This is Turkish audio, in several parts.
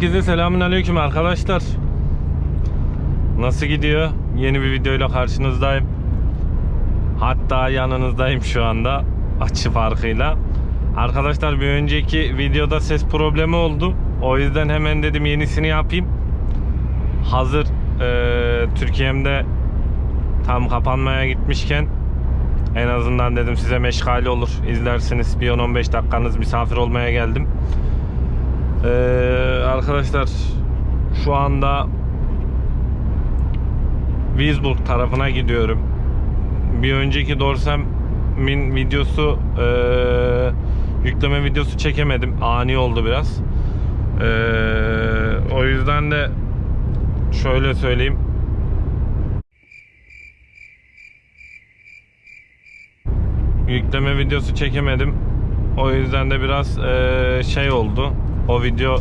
Herkese aleyküm arkadaşlar. Nasıl gidiyor? Yeni bir videoyla karşınızdayım. Hatta yanınızdayım şu anda açı farkıyla. Arkadaşlar bir önceki videoda ses problemi oldu. O yüzden hemen dedim yenisini yapayım. Hazır eee Türkiye'mde tam kapanmaya gitmişken en azından dedim size meşgale olur. İzlersiniz bir 10-15 dakikanız misafir olmaya geldim. Ee, arkadaşlar şu anda Duisburg tarafına gidiyorum. Bir önceki Dorsem'in videosu ee, yükleme videosu çekemedim. Ani oldu biraz. Ee, o yüzden de şöyle söyleyeyim. Yükleme videosu çekemedim. O yüzden de biraz ee, şey oldu. O video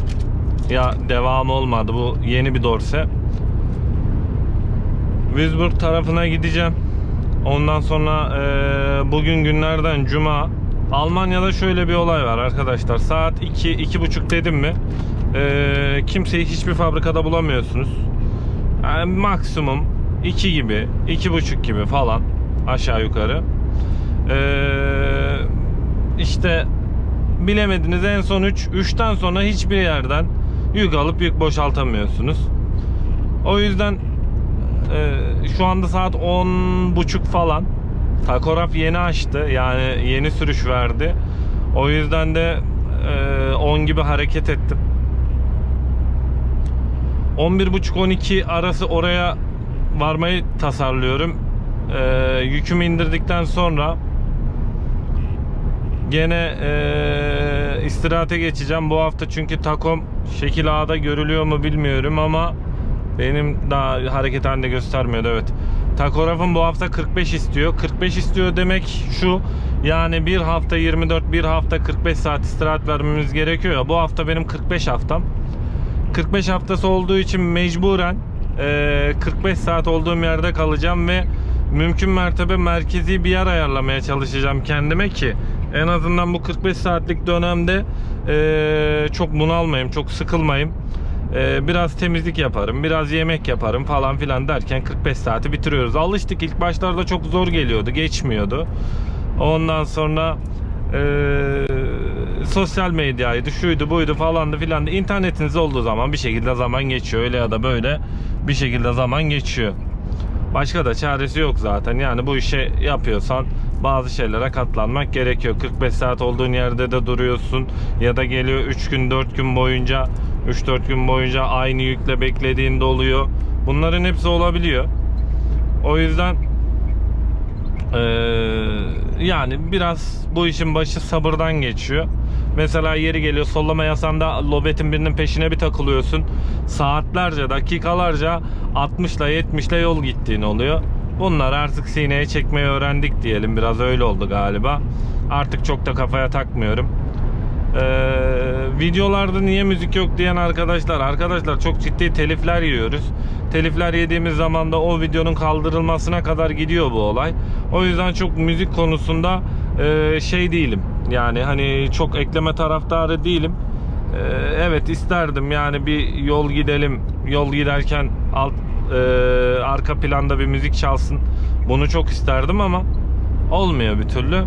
ya devam olmadı. Bu yeni bir dorse. Duisburg tarafına gideceğim. Ondan sonra ee, bugün günlerden cuma. Almanya'da şöyle bir olay var arkadaşlar. Saat 2 iki, buçuk dedim mi? ee, kimseyi hiçbir fabrikada bulamıyorsunuz. Yani maksimum 2 gibi, iki buçuk gibi falan aşağı yukarı. Ee, işte bilemediniz en son 3 üç, 3'ten sonra hiçbir yerden yük alıp yük boşaltamıyorsunuz. O yüzden e, şu anda saat 10 buçuk falan. Takograf yeni açtı. Yani yeni sürüş verdi. O yüzden de e, 10 gibi hareket ettim. 11.30-12 arası oraya varmayı tasarlıyorum. E, yükümü indirdikten sonra gene e, istirahate geçeceğim bu hafta çünkü takom şekil A'da görülüyor mu bilmiyorum ama benim daha hareket halinde göstermiyordu evet. Takografım bu hafta 45 istiyor. 45 istiyor demek şu yani bir hafta 24 bir hafta 45 saat istirahat vermemiz gerekiyor bu hafta benim 45 haftam. 45 haftası olduğu için mecburen e, 45 saat olduğum yerde kalacağım ve mümkün mertebe merkezi bir yer ayarlamaya çalışacağım kendime ki en azından bu 45 saatlik dönemde e, çok bunalmayayım, çok sıkılmayayım. E, biraz temizlik yaparım, biraz yemek yaparım falan filan derken 45 saati bitiriyoruz. Alıştık ilk başlarda çok zor geliyordu, geçmiyordu. Ondan sonra e, sosyal medyaydı, şuydu buydu falandı filandı. İnternetiniz olduğu zaman bir şekilde zaman geçiyor öyle ya da böyle bir şekilde zaman geçiyor. Başka da çaresi yok zaten. Yani bu işe yapıyorsan bazı şeylere katlanmak gerekiyor. 45 saat olduğun yerde de duruyorsun ya da geliyor 3 gün 4 gün boyunca 3-4 gün boyunca aynı yükle beklediğinde oluyor. Bunların hepsi olabiliyor. O yüzden ee, yani biraz bu işin başı sabırdan geçiyor. Mesela yeri geliyor sollama yasanda lobetin birinin peşine bir takılıyorsun. Saatlerce, dakikalarca 60 ile 70 ile yol gittiğin oluyor. Bunlar artık sineye çekmeyi öğrendik diyelim. Biraz öyle oldu galiba. Artık çok da kafaya takmıyorum. Ee, videolarda niye müzik yok diyen arkadaşlar arkadaşlar çok ciddi telifler yiyoruz telifler yediğimiz zaman da o videonun kaldırılmasına kadar gidiyor bu olay o yüzden çok müzik konusunda e, şey değilim yani hani çok ekleme taraftarı değilim e, evet isterdim yani bir yol gidelim yol giderken alt e, arka planda bir müzik çalsın bunu çok isterdim ama olmuyor bir türlü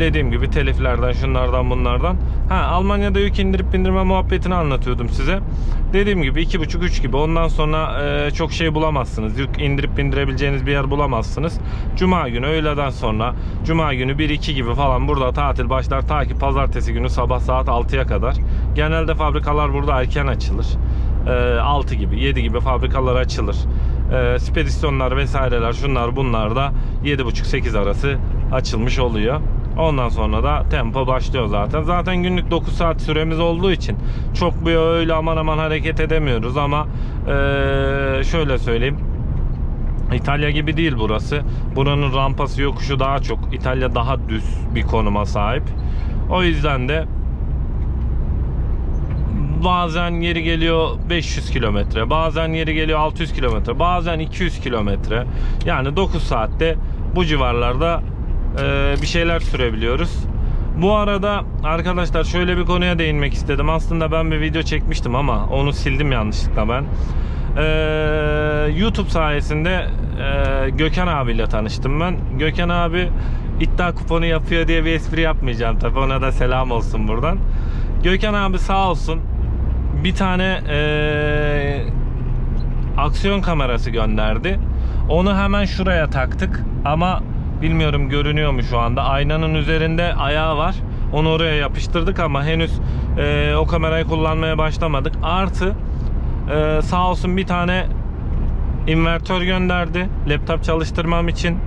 dediğim gibi teliflerden şunlardan bunlardan. Ha Almanya'da yük indirip bindirme muhabbetini anlatıyordum size. Dediğim gibi 2.5-3 gibi ondan sonra e, çok şey bulamazsınız. Yük indirip bindirebileceğiniz bir yer bulamazsınız. Cuma günü öğleden sonra Cuma günü 1-2 gibi falan burada tatil başlar ta ki pazartesi günü sabah saat 6'ya kadar. Genelde fabrikalar burada erken açılır. E, 6 gibi 7 gibi fabrikalar açılır. E, spedisyonlar vesaireler şunlar bunlar da 7.5-8 arası açılmış oluyor. Ondan sonra da tempo başlıyor zaten. Zaten günlük 9 saat süremiz olduğu için çok bir öyle aman aman hareket edemiyoruz ama ee, şöyle söyleyeyim. İtalya gibi değil burası. Buranın rampası yokuşu daha çok. İtalya daha düz bir konuma sahip. O yüzden de bazen yeri geliyor 500 kilometre, bazen yeri geliyor 600 kilometre, bazen 200 kilometre. Yani 9 saatte bu civarlarda e, bir şeyler sürebiliyoruz. Bu arada arkadaşlar şöyle bir konuya değinmek istedim. Aslında ben bir video çekmiştim ama onu sildim yanlışlıkla ben. Ee, YouTube sayesinde e, Gökhan abiyle tanıştım ben. Gökhan abi iddia kuponu yapıyor diye bir espri yapmayacağım tabi ona da selam olsun buradan. Gökhan abi sağ olsun bir tane e, aksiyon kamerası gönderdi. Onu hemen şuraya taktık ama bilmiyorum görünüyor mu şu anda. Aynanın üzerinde ayağı var. Onu oraya yapıştırdık ama henüz e, o kamerayı kullanmaya başlamadık. Artı e, sağ olsun bir tane invertör gönderdi laptop çalıştırmam için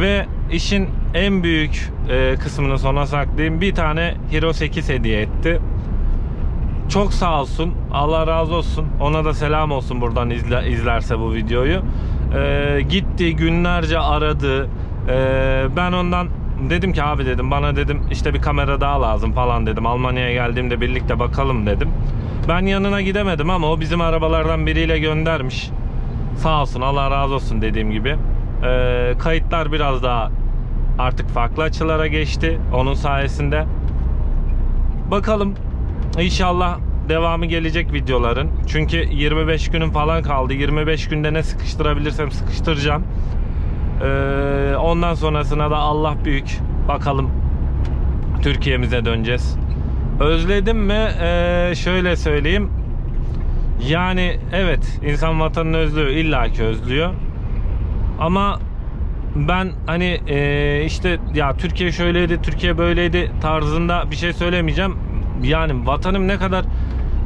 ve işin en büyük e, kısmını sona saklayayım. Bir tane Hero 8 hediye etti. Çok sağ olsun. Allah razı olsun. Ona da selam olsun buradan izle, izlerse bu videoyu. Ee, gitti günlerce aradı. Ee, ben ondan dedim ki abi dedim bana dedim işte bir kamera daha lazım falan dedim. Almanya'ya geldiğimde birlikte bakalım dedim. Ben yanına gidemedim ama o bizim arabalardan biriyle göndermiş. Sağ olsun Allah razı olsun dediğim gibi. Ee, kayıtlar biraz daha artık farklı açılara geçti onun sayesinde. Bakalım İnşallah devamı gelecek videoların. Çünkü 25 günüm falan kaldı. 25 günde ne sıkıştırabilirsem sıkıştıracağım. Ee, ondan sonrasına da Allah büyük. Bakalım Türkiye'mize döneceğiz. Özledim mi? Ee, şöyle söyleyeyim. Yani evet insan vatanını özlüyor. illaki özlüyor. Ama ben hani e, işte ya Türkiye şöyleydi, Türkiye böyleydi tarzında bir şey söylemeyeceğim. Yani vatanım ne kadar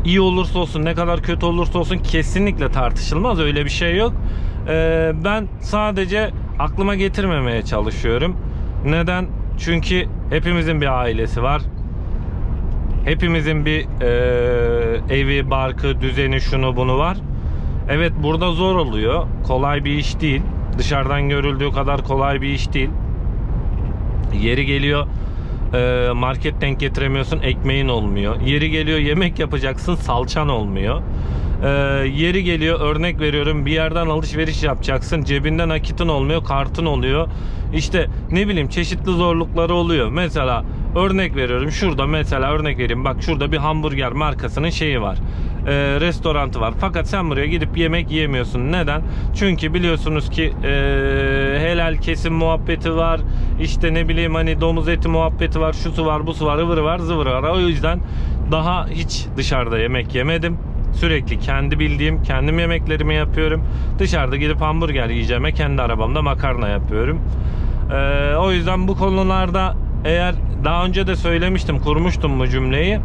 iyi olursa olsun, ne kadar kötü olursa olsun kesinlikle tartışılmaz. Öyle bir şey yok. E, ben sadece aklıma getirmemeye çalışıyorum. Neden? Çünkü hepimizin bir ailesi var. Hepimizin bir e, evi, barkı, düzeni, şunu bunu var. Evet burada zor oluyor. Kolay bir iş değil. Dışarıdan görüldüğü kadar kolay bir iş değil. Yeri geliyor market denk getiremiyorsun ekmeğin olmuyor. Yeri geliyor yemek yapacaksın salçan olmuyor. E, yeri geliyor örnek veriyorum bir yerden alışveriş yapacaksın cebinden nakitin olmuyor kartın oluyor. İşte ne bileyim çeşitli zorlukları oluyor. Mesela örnek veriyorum şurada mesela örnek vereyim bak şurada bir hamburger markasının şeyi var e, restorantı var. Fakat sen buraya gidip yemek yiyemiyorsun. Neden? Çünkü biliyorsunuz ki e, helal kesim muhabbeti var. İşte ne bileyim hani domuz eti muhabbeti var. Şusu var, busu var, ıvırı var, zıvırı var. O yüzden daha hiç dışarıda yemek yemedim. Sürekli kendi bildiğim, kendim yemeklerimi yapıyorum. Dışarıda gidip hamburger yiyeceğime kendi arabamda makarna yapıyorum. E, o yüzden bu konularda eğer daha önce de söylemiştim, kurmuştum bu cümleyi.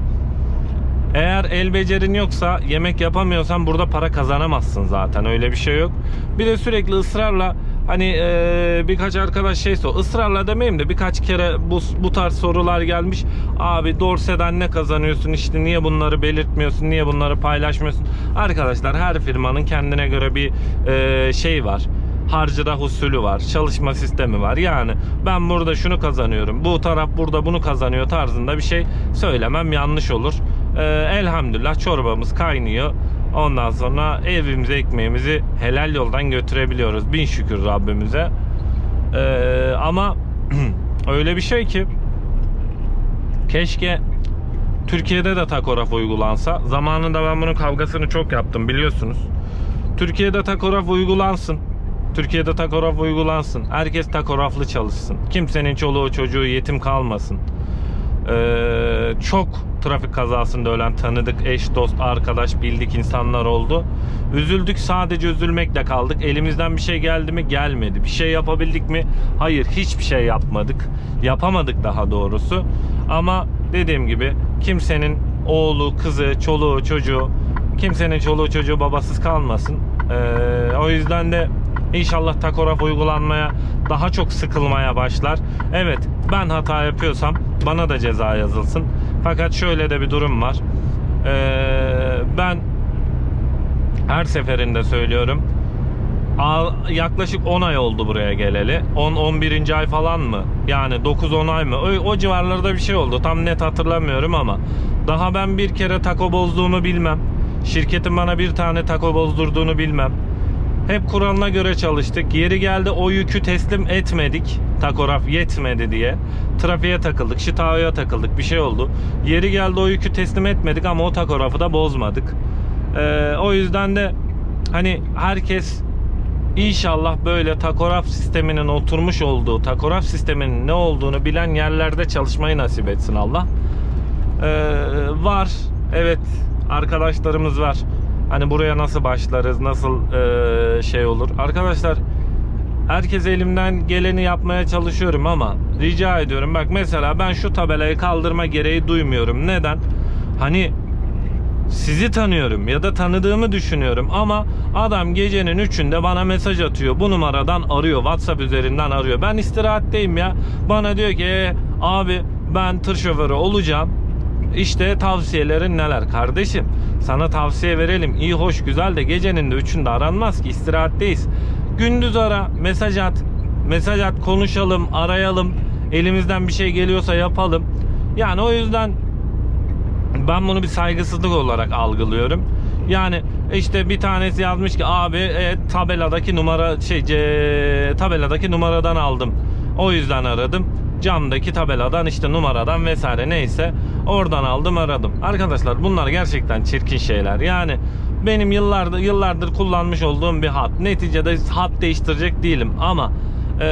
Eğer el becerin yoksa yemek yapamıyorsan burada para kazanamazsın zaten öyle bir şey yok. Bir de sürekli ısrarla hani e, birkaç arkadaş şey ısrarla demeyeyim de birkaç kere bu, bu tarz sorular gelmiş. Abi Dorse'den ne kazanıyorsun işte niye bunları belirtmiyorsun niye bunları paylaşmıyorsun. Arkadaşlar her firmanın kendine göre bir e, şey var harcıra usulü var. Çalışma sistemi var. Yani ben burada şunu kazanıyorum. Bu taraf burada bunu kazanıyor tarzında bir şey söylemem yanlış olur. Ee, elhamdülillah çorbamız kaynıyor. Ondan sonra evimize ekmeğimizi helal yoldan götürebiliyoruz. Bin şükür Rabbimize. Ee, ama öyle bir şey ki keşke Türkiye'de de takograf uygulansa. Zamanında ben bunun kavgasını çok yaptım biliyorsunuz. Türkiye'de takograf uygulansın. Türkiye'de takograf uygulansın. Herkes takograflı çalışsın. Kimsenin çoluğu çocuğu yetim kalmasın. Ee, çok trafik kazasında ölen tanıdık eş dost arkadaş bildik insanlar oldu. Üzüldük sadece üzülmekle kaldık. Elimizden bir şey geldi mi? Gelmedi. Bir şey yapabildik mi? Hayır hiçbir şey yapmadık. Yapamadık daha doğrusu. Ama dediğim gibi kimsenin oğlu, kızı, çoluğu, çocuğu kimsenin çoluğu çocuğu babasız kalmasın. Ee, o yüzden de İnşallah takograf uygulanmaya daha çok sıkılmaya başlar. Evet ben hata yapıyorsam bana da ceza yazılsın. Fakat şöyle de bir durum var. Ee, ben her seferinde söylüyorum. Yaklaşık 10 ay oldu buraya geleli. 10-11. ay falan mı? Yani 9-10 ay mı? O, o civarlarda bir şey oldu. Tam net hatırlamıyorum ama. Daha ben bir kere tako bozduğumu bilmem. Şirketin bana bir tane tako bozdurduğunu bilmem. Hep Kur'an'a göre çalıştık. Yeri geldi o yükü teslim etmedik. Takograf yetmedi diye. Trafiğe takıldık, şitaya takıldık. Bir şey oldu. Yeri geldi o yükü teslim etmedik ama o takografı da bozmadık. Ee, o yüzden de hani herkes İnşallah böyle takograf sisteminin oturmuş olduğu, takograf sisteminin ne olduğunu bilen yerlerde çalışmayı nasip etsin Allah. Ee, var, evet arkadaşlarımız var. Hani buraya nasıl başlarız, nasıl ee, şey olur. Arkadaşlar herkes elimden geleni yapmaya çalışıyorum ama rica ediyorum. Bak mesela ben şu tabelayı kaldırma gereği duymuyorum. Neden? Hani sizi tanıyorum ya da tanıdığımı düşünüyorum ama adam gecenin üçünde bana mesaj atıyor. Bu numaradan arıyor. WhatsApp üzerinden arıyor. Ben istirahatteyim ya. Bana diyor ki "E, abi ben tır şoförü olacağım. İşte tavsiyelerin neler kardeşim? Sana tavsiye verelim. İyi hoş güzel de gecenin de üçünde aranmaz ki istirahatteyiz. Gündüz ara, mesaj at. Mesaj at, konuşalım, arayalım. Elimizden bir şey geliyorsa yapalım. Yani o yüzden ben bunu bir saygısızlık olarak algılıyorum. Yani işte bir tanesi yazmış ki abi e, tabeladaki numara şey ce- tabeladaki numaradan aldım. O yüzden aradım. Camdaki tabeladan işte numaradan vesaire neyse oradan aldım aradım. Arkadaşlar bunlar gerçekten çirkin şeyler. Yani benim yıllardır yıllardır kullanmış olduğum bir hat. Neticede hat değiştirecek değilim ama ee,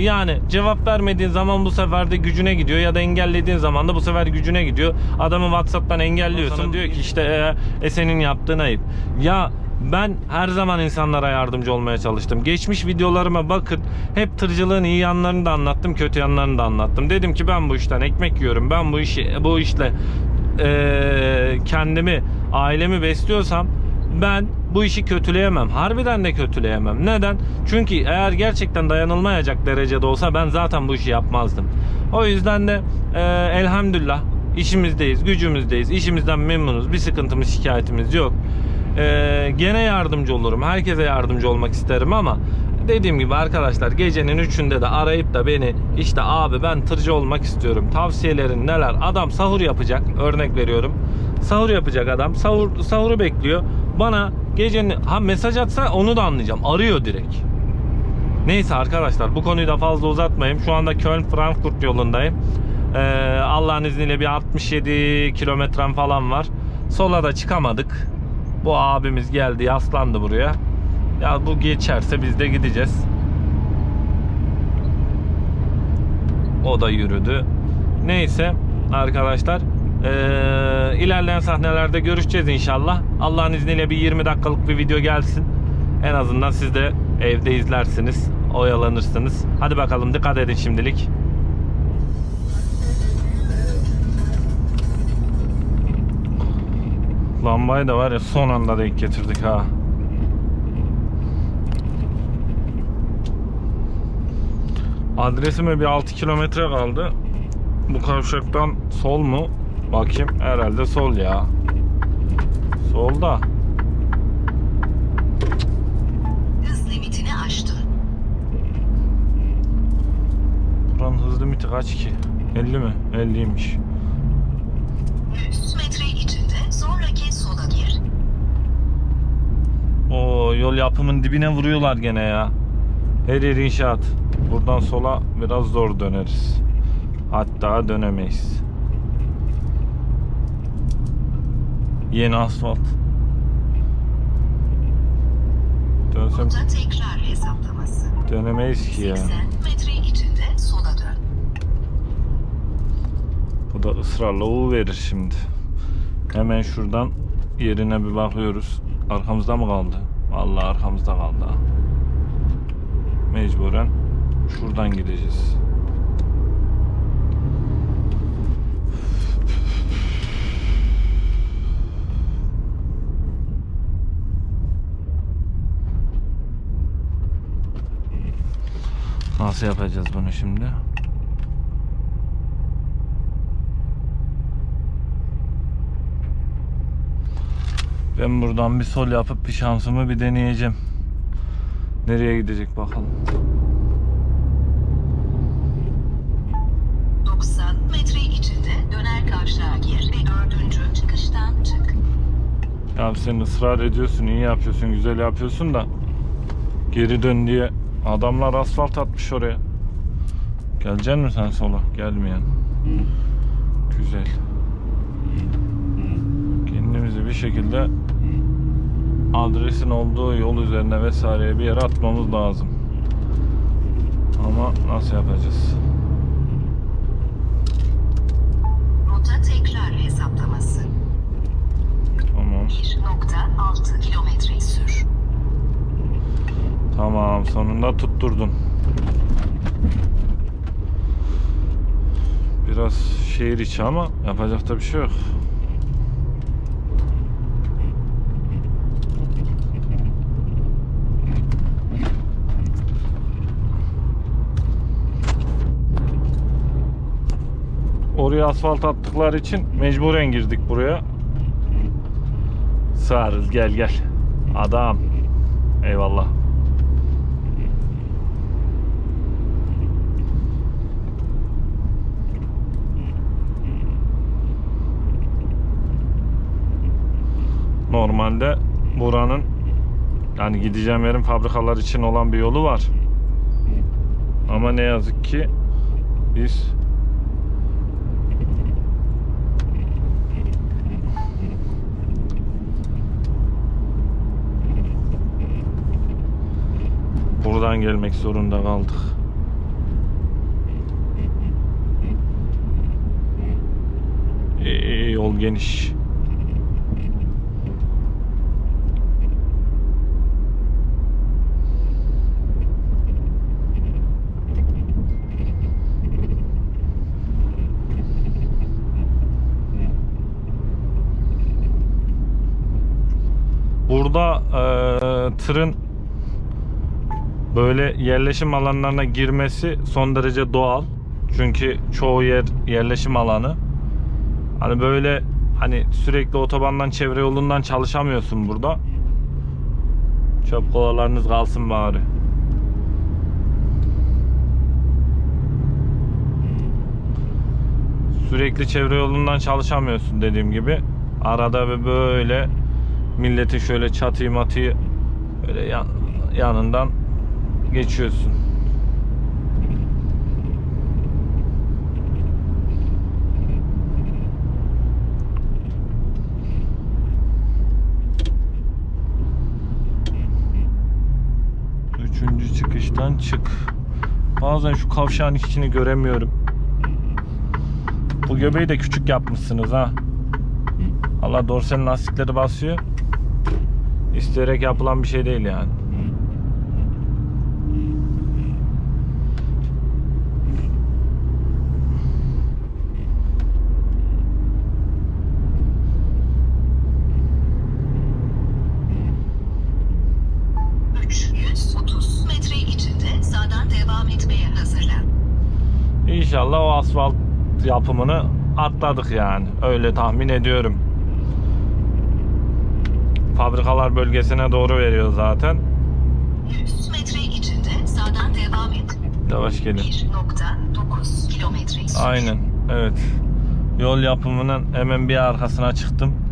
yani cevap vermediğin zaman bu sefer de gücüne gidiyor ya da engellediğin zaman da bu sefer gücüne gidiyor. Adamı WhatsApp'tan engelliyorsun. Diyor ki işte e, e, senin yaptığın ayıp. Ya ben her zaman insanlara yardımcı olmaya çalıştım. Geçmiş videolarıma bakın. Hep tırcılığın iyi yanlarını da anlattım, kötü yanlarını da anlattım. Dedim ki ben bu işten ekmek yiyorum. Ben bu işi bu işle e, kendimi, ailemi besliyorsam ben bu işi kötüleyemem. Harbiden de kötüleyemem. Neden? Çünkü eğer gerçekten dayanılmayacak derecede olsa ben zaten bu işi yapmazdım. O yüzden de e, elhamdülillah işimizdeyiz, gücümüzdeyiz, işimizden memnunuz. Bir sıkıntımız, şikayetimiz yok. E, gene yardımcı olurum. Herkese yardımcı olmak isterim ama dediğim gibi arkadaşlar gecenin üçünde de arayıp da beni işte abi ben tırcı olmak istiyorum. Tavsiyelerin neler? Adam sahur yapacak. Örnek veriyorum. Sahur yapacak adam. Sahur, sahuru bekliyor. Bana gecenin ha mesaj atsa onu da anlayacağım. Arıyor direkt. Neyse arkadaşlar bu konuyu da fazla uzatmayayım. Şu anda Köln Frankfurt yolundayım. Ee, Allah'ın izniyle bir 67 kilometrem falan var. Sola da çıkamadık. Bu abimiz geldi yaslandı buraya. Ya bu geçerse biz de gideceğiz. O da yürüdü. Neyse arkadaşlar. Ee, ilerleyen sahnelerde görüşeceğiz inşallah. Allah'ın izniyle bir 20 dakikalık bir video gelsin. En azından siz de evde izlersiniz. Oyalanırsınız. Hadi bakalım dikkat edin şimdilik. Lambayı da var ya son anda denk getirdik ha. Adresime bir 6 kilometre kaldı. Bu kavşaktan sol mu? Bakayım herhalde sol ya. Solda. Hız limitini aştın. Buranın hız limiti kaç ki? 50 mi? 50'ymiş. 100 metre içinde sonraki sola gir. O yol yapımın dibine vuruyorlar gene ya. Her yer inşaat. Buradan sola biraz zor döneriz. Hatta dönemeyiz. Yeni asfalt. Dönsem Rota tekrar hesaplaması. dönemeyiz ki ya. 80 metre içinde sola dön. Bu da ısrarla U verir şimdi. Hemen şuradan yerine bir bakıyoruz. Arkamızda mı kaldı? Vallahi arkamızda kaldı. Mecburen şuradan gideceğiz. Nasıl yapacağız bunu şimdi? Ben buradan bir sol yapıp bir şansımı bir deneyeceğim. Nereye gidecek bakalım. 90 metre içinde döner kavşağa gir ve dördüncü çıkıştan çık. Ya sen ısrar ediyorsun, iyi yapıyorsun, güzel yapıyorsun da Geri dön diye adamlar asfalt atmış oraya. Geleceksin mi sen sola? Gelmeyen. Güzel. Şekilde adresin olduğu yol üzerine vesaireye bir yere atmamız lazım. Ama nasıl yapacağız? Rota tekrar hesaplaması. Tamam. 1.6 kilometre sür. Tamam sonunda tutturdun. Biraz şehir içi ama yapacak da bir şey yok. Oraya asfalt attıkları için mecburen girdik buraya. Sağırız gel gel. Adam. Eyvallah. Normalde buranın yani gideceğim yerin fabrikalar için olan bir yolu var. Ama ne yazık ki biz buradan gelmek zorunda kaldık. Ee, yol geniş. Burada eee, tırın böyle yerleşim alanlarına girmesi son derece doğal. Çünkü çoğu yer yerleşim alanı. Hani böyle hani sürekli otobandan çevre yolundan çalışamıyorsun burada. Çöp kovalarınız kalsın bari. Sürekli çevre yolundan çalışamıyorsun dediğim gibi. Arada bir böyle milletin şöyle çatıyı matıyı böyle yan- yanından geçiyorsun. Üçüncü çıkıştan çık. Bazen şu kavşağın içini göremiyorum. Bu göbeği de küçük yapmışsınız ha. Allah dorsenin lastikleri basıyor. İsteyerek yapılan bir şey değil yani. ...330 metre içinde sağdan devam etmeye hazırlan. İnşallah o asfalt yapımını atladık yani. Öyle tahmin ediyorum. Fabrikalar bölgesine doğru veriyor zaten. 100 metre içinde sağdan devam et. Yavaş gelin. 1.9 kilometre. Aynen. Evet. Yol yapımının hemen bir arkasına çıktım.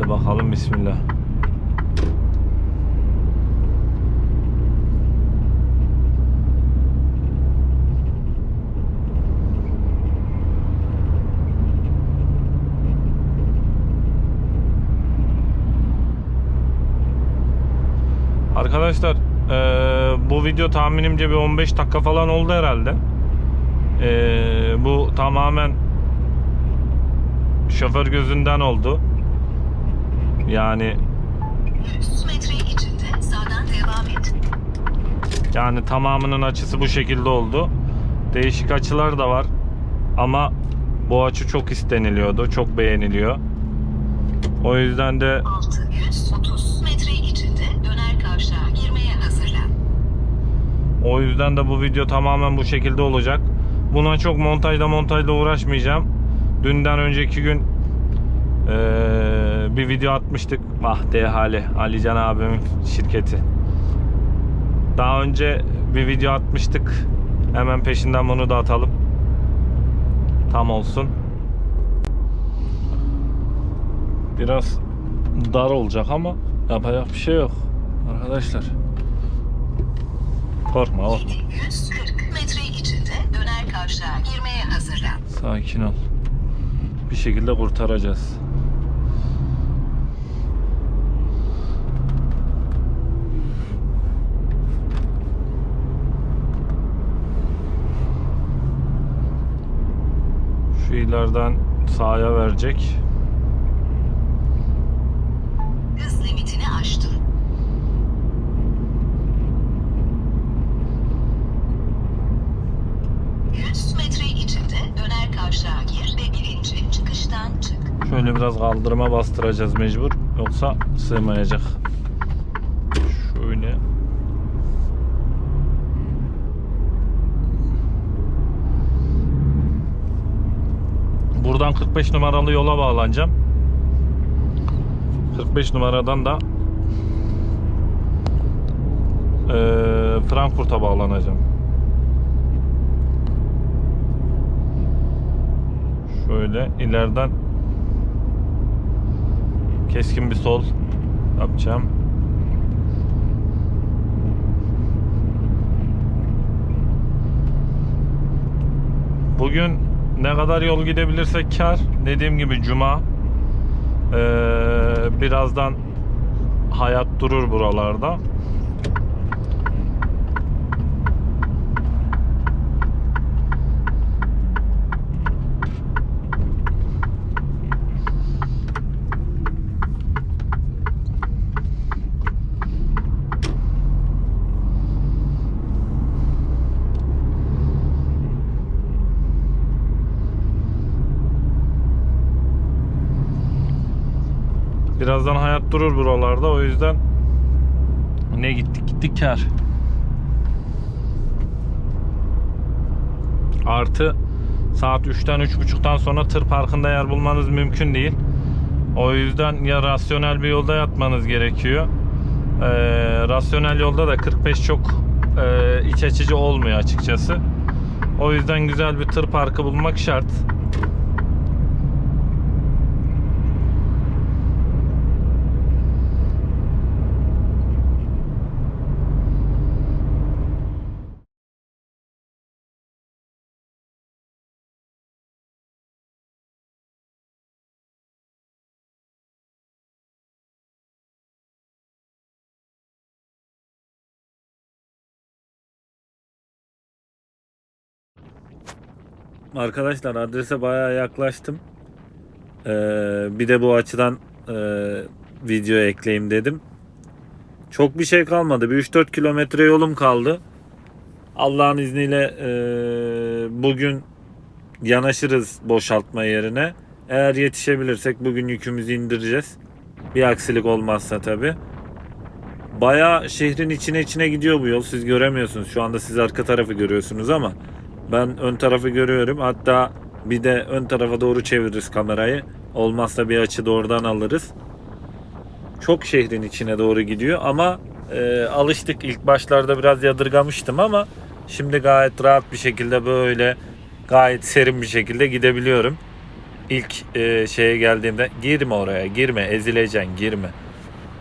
Hadi bakalım bismillah. Arkadaşlar eee, bu video tahminimce bir 15 dakika falan oldu herhalde. Eee, bu tamamen şoför gözünden oldu. Yani 100 metre içinde sağdan devam et. yani tamamının açısı bu şekilde oldu. Değişik açılar da var. Ama bu açı çok isteniliyordu. Çok beğeniliyor. O yüzden de 630 metre içinde döner kavşağa girmeye hazırlan. O yüzden de bu video tamamen bu şekilde olacak. Buna çok montajla montajla uğraşmayacağım. Dünden önceki gün eee, bir video atmıştık. Ah Dehali, Alican abimin şirketi. Daha önce bir video atmıştık. Hemen peşinden bunu da atalım. tam olsun. Biraz dar olacak ama yapacak bir şey yok arkadaşlar. Korkma korkma. 140 metre içinde döner kavşağa girmeye hazırlan. Sakin ol. Bir şekilde kurtaracağız. Şu ileriden sağa verecek. Hız limitini aştın. ...100 metre içinde döner kavşağa gir ve birinci çıkıştan çık. Şöyle biraz kaldırıma bastıracağız mecbur. Yoksa sığmayacak. Şöyle. Buradan 45 numaralı yola bağlanacağım. 45 numaradan da eee, Frankfurt'a bağlanacağım. Şöyle ileriden keskin bir sol yapacağım. Bugün ne kadar yol gidebilirsek kar. Dediğim gibi cuma. Ee, birazdan hayat durur buralarda. Birazdan hayat durur buralarda. O yüzden ne gittik gittik kar. Artı saat 3'ten 3.30'dan sonra tır parkında yer bulmanız mümkün değil. O yüzden ya rasyonel bir yolda yatmanız gerekiyor. Ee, rasyonel yolda da 45 çok e, iç açıcı olmuyor açıkçası. O yüzden güzel bir tır parkı bulmak şart. Arkadaşlar adrese bayağı yaklaştım. Ee, bir de bu açıdan e, video ekleyeyim dedim. Çok bir şey kalmadı. Bir 3-4 kilometre yolum kaldı. Allah'ın izniyle e, bugün yanaşırız boşaltma yerine. Eğer yetişebilirsek bugün yükümüzü indireceğiz. Bir aksilik olmazsa tabi. Baya şehrin içine içine gidiyor bu yol. Siz göremiyorsunuz. Şu anda siz arka tarafı görüyorsunuz ama ben ön tarafı görüyorum. Hatta bir de ön tarafa doğru çeviririz kamerayı. Olmazsa bir açı da oradan alırız. Çok şehrin içine doğru gidiyor ama e, alıştık. İlk başlarda biraz yadırgamıştım ama şimdi gayet rahat bir şekilde böyle gayet serin bir şekilde gidebiliyorum. İlk e, şeye geldiğimde girme oraya girme ezileceksin girme.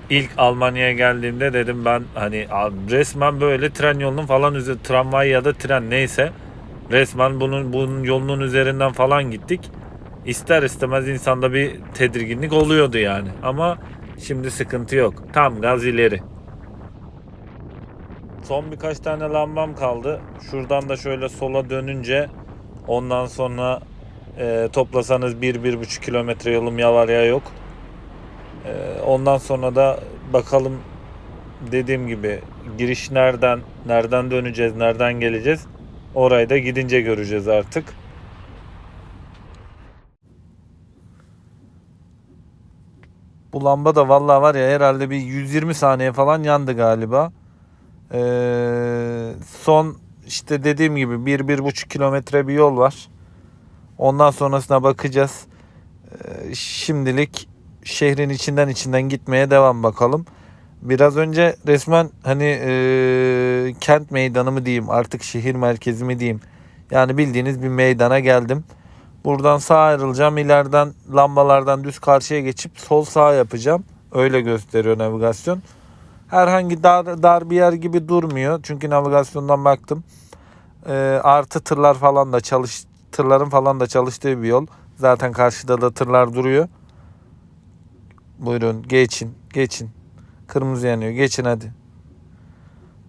İlk Almanya'ya geldiğimde dedim ben hani resmen böyle tren yolunun falan üzeri tramvay ya da tren neyse resmen bunun bunun yolunun üzerinden falan gittik. İster istemez insanda bir tedirginlik oluyordu yani. Ama şimdi sıkıntı yok. Tam gaz ileri. Son birkaç tane lambam kaldı. Şuradan da şöyle sola dönünce ondan sonra e, toplasanız 1-1,5 kilometre yolum ya yok. E, ondan sonra da bakalım dediğim gibi giriş nereden, nereden döneceğiz, nereden geleceğiz. Orayı da gidince göreceğiz artık. Bu lamba da vallahi var ya herhalde bir 120 saniye falan yandı galiba. Ee, son işte dediğim gibi 1-1,5 kilometre bir yol var. Ondan sonrasına bakacağız. Ee, şimdilik şehrin içinden içinden gitmeye devam bakalım. Biraz önce resmen hani e, kent meydanı mı diyeyim artık şehir merkezi mi diyeyim. Yani bildiğiniz bir meydana geldim. Buradan sağa ayrılacağım. İleriden lambalardan düz karşıya geçip sol sağa yapacağım. Öyle gösteriyor navigasyon. Herhangi dar, dar bir yer gibi durmuyor. Çünkü navigasyondan baktım. Ee, artı tırlar falan da çalış tırların falan da çalıştığı bir yol. Zaten karşıda da tırlar duruyor. Buyurun geçin geçin. Kırmızı yanıyor geçin hadi.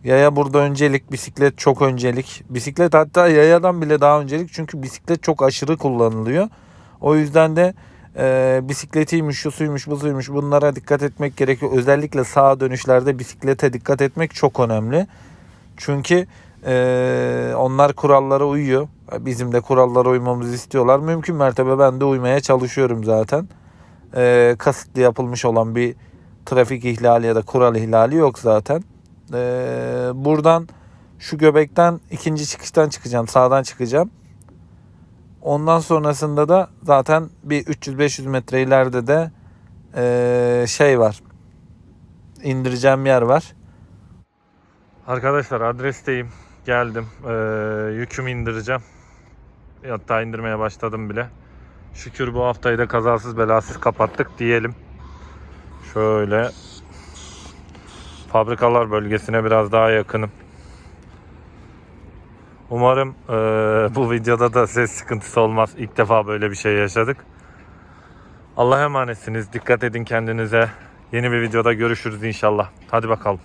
Yaya burada öncelik, bisiklet çok öncelik. Bisiklet hatta yayadan bile daha öncelik çünkü bisiklet çok aşırı kullanılıyor. O yüzden de e, bisikletiymiş, şu suymuş, bu suymuş bunlara dikkat etmek gerekiyor. Özellikle sağa dönüşlerde bisiklete dikkat etmek çok önemli. Çünkü e, onlar kurallara uyuyor. Bizim de kurallara uymamızı istiyorlar. Mümkün mertebe ben de uymaya çalışıyorum zaten. E, kasıtlı yapılmış olan bir trafik ihlali ya da kural ihlali yok zaten. Ee, buradan şu göbekten ikinci çıkıştan çıkacağım. Sağdan çıkacağım. Ondan sonrasında da zaten bir 300-500 metre ileride de ee, şey var. İndireceğim yer var. Arkadaşlar adresteyim. Geldim. Ee, yükümü indireceğim. Hatta indirmeye başladım bile. Şükür bu haftayı da kazasız belasız kapattık diyelim. Şöyle fabrikalar bölgesine biraz daha yakınım. Umarım eee, bu videoda da ses sıkıntısı olmaz. İlk defa böyle bir şey yaşadık. Allah'a emanetsiniz. Dikkat edin kendinize. Yeni bir videoda görüşürüz inşallah. Hadi bakalım.